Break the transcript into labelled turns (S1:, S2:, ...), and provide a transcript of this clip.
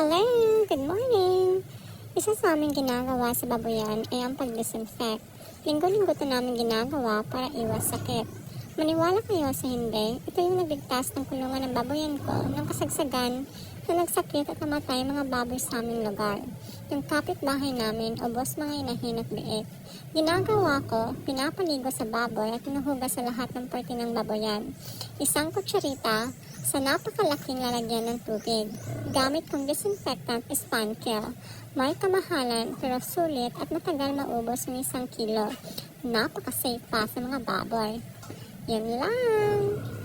S1: Hello! Good morning! Isa sa aming ginagawa sa baboyan ay ang pag-disinfect. Linggo-linggo ito namin ginagawa para iwas sakit. Maniwala kayo sa hindi, ito yung nagligtas ng kulungan ng baboyan ko ng kasagsagan na nagsakit at namatay mga baboy sa aming lugar. Yung kapitbahay namin, ubos mga inahin at biik. Ginagawa ko, pinapaligo sa baboy at hinuhugas sa lahat ng parte ng baboyan. Isang kutsarita sa napakalaking lalagyan ng tubig. Gamit kong disinfectant is Pankill. May kamahalan pero sulit at matagal maubos ng isang kilo. Napaka-safe pa sa mga baboy. Yan lang.